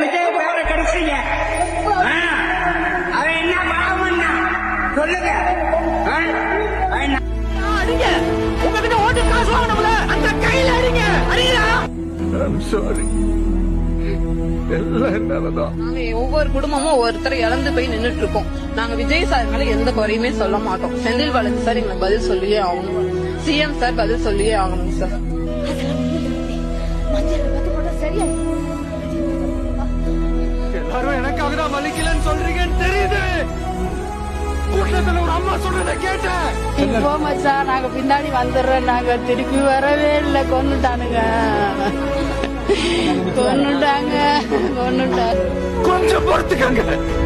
விஜய் பேர கிடைச்சீங்க அவன் என்ன பாவம் பண்ணா சொல்லுங்க. ஆ? அவன் அடிங்க. உங்ககிட்ட ஓட்டு காசு வாங்கணும்ல. அந்த கையில அடிங்க. அடிங்களா சாரி எல்லாம் என்னாலதான் நாங்க ஒவ்வொரு குடும்பமும் ஒருத்தர் இழந்து போய் நின்னுட்டு இருக்கோம் நாங்க விஜய் சார் மேல எந்த குறையுமே சொல்ல மாட்டோம். செந்தில் பாலாஜி சார் எங்களுக்கு பதில் சொல்லியே ஆகணும். சிஎம் சார் பதில் சொல்லியே ஆகணும் சார். கூட்டத்துல ஒரு அம்மா சொல்றத கேட்டேன் போ மச்சான் நாங்க பின்னாடி வந்துடுறோம். நாங்க திருப்பி வரவே இல்லை. கொன்னுட்டானுங்க. கொன்னுட்டாங்க. கொன்னுட்டாங்க. கொஞ்சம் பொறுத்துக்கங்க.